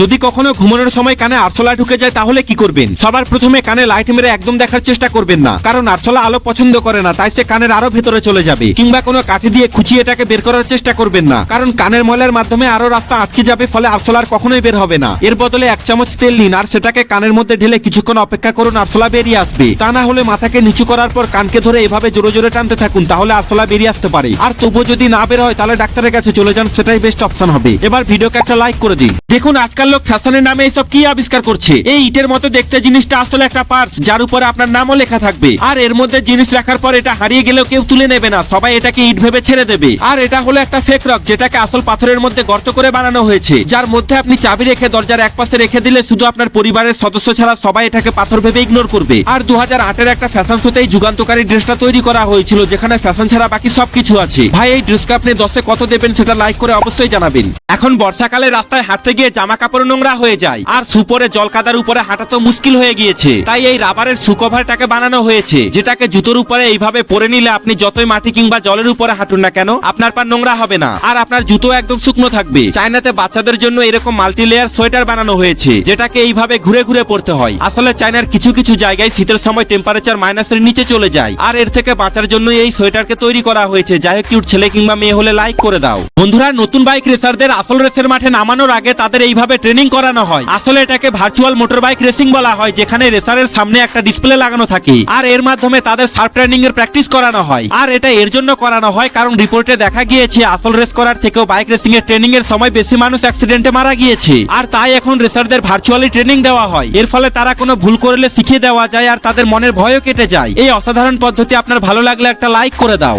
যদি কখনো ঘুমানোর সময় কানে আরশোলা ঢুকে যায়, তাহলে কি করবেন? সবার প্রথমে কানে লাইট মেরে একদম দেখার চেষ্টা করবেন না। কারণ আরশোলা আলো পছন্দ করে না, তাই সে কানের আরও ভেতরে চলে যাবে। কিংবা কোনো কাঠি দিয়ে খুঁচিয়ে এটাকে বের করার চেষ্টা করবেন না। কারণ কানের ময়লার মাধ্যমে আরও রাস্তা আটকে যাবে, ফলে আরশোলার কখনোই বের হবে না। এর বদলে এক চামচ তেল নিন, আর সেটাকে কানের মধ্যে ঢেলে কিছুক্ষণ অপেক্ষা করুন, আরশোলা বেরিয়ে আসবে। তা না হলে মাথাকে নিচু করার পর কানকে ধরে এভাবে জোরে জোরে টানতে থাকুন, তাহলে আরশোলা বেরিয়ে আসতে পারে। আর তবুও যদি না বের হয়, তাহলে ডাক্তারের কাছে চলে যান, সেটাই বেস্ট অপশন হবে। এবার ভিডিওকে একটা লাইক করে দিন। দেখুন, আজকাল লোক ফ্যাশনের নামে এইসব কি আবিষ্কার করছে? এই ইটের মতো দেখতে জিনিসটা আসলে একটা পার্স, যার উপরে আপনার নামও লেখা থাকবে। আর এর মধ্যে জিনিস রাখার পর এটা হারিয়ে গেলেও কেউ তুলে নেবে না, সবাই এটাকে ইট ভেবে ছেড়ে দেবে। আর এটা হলো একটা ফেক রক যেটাকে আসল পাথরের মধ্যে গর্ত করে বানানো হয়েছে। যার মধ্যে আপনি চাবি রেখে দরজার এক পাশে রেখে দিলে শুধু আপনার পরিবারের সদস্য ছাড়া সবাই এটাকে পাথর ভেবে ইগনোর করবে। আর দু হাজার আটের একটা ফ্যাশন শোতেই যুগান্তকারী ড্রেসটা তৈরি করা হয়েছিল, যেখানে ফ্যাশন ছাড়া বাকি সবকিছু আছে। ভাই, এই ড্রেসকে আপনি দশে কত দেবেন সেটা লাইক করে অবশ্যই জানাবেন। এখন বর্ষাকালে রাস্তায় হাঁটতে গিয়ে জামা কাপড় নোংরা হয়ে যায়। আর সুপরে জল কাদার উপরে হাঁটা তো মুশকিল হয়ে গিয়েছে। তাই এই রাবারের সুকভারটাকে বানানো হয়েছে। যেটাকে জুতোর উপরে এইভাবে পরে নিলে আপনি যতই মাটি কিংবা জলের উপরে হাঁটুন না কেন, আপনার পা নোংরা হবে না। আর আপনার জুতো একদম শুকনো থাকবে। চায়নাতে বাচ্চাদের জন্য এরকম মাল্টি লেয়ার সোয়েটার বানানো হয়েছে, যেটাকে এইভাবে ঘুরে ঘুরে পড়তে হয়। আসলে চায়নার কিছু কিছু জায়গায় শীতের সময় টেম্পারেচার মাইনাসের নিচে চলে যায়। আর এর থেকে বাঁচার জন্য এই সোয়েটারকে তৈরি করা হয়েছে। যাই হোক কিউট ছেলে কিংবা মেয়ে হলে লাইক করে দাও। বন্ধুরা, নতুন বাইক রেসারদের আসল রেসের মাঠে নামানোর আগে তাদের এইভাবে ট্রেনিং করানো হয়। আসলে এটাকে ভার্চুয়াল মোটর বাইক রেসিং বলা হয়, যেখানে রেসারের সামনে একটা ডিসপ্লে লাগানো থাকে। আর এর মাধ্যমে তাদের সার্ফ ট্রেনিং এর প্র্যাকটিস করানো হয়। আর এটা এর জন্য করানো হয় কারণ রিপোর্টে দেখা গিয়েছে, আসল রেস করার থেকেও বাইক রেসিং এর ট্রেনিং এর সময় বেশি মানুষ অ্যাক্সিডেন্টে মারা গিয়েছে। আর তাই এখন রেসারদের ভার্চুয়ালি ট্রেনিং দেওয়া হয়। এর ফলে তারা কোনো ভুল করলে শিখিয়ে দেওয়া যায় আর তাদের মনের ভয়ও কেটে যায়। এই অসাধারণ পদ্ধতি আপনার ভালো লাগলে একটা লাইক করে দাও।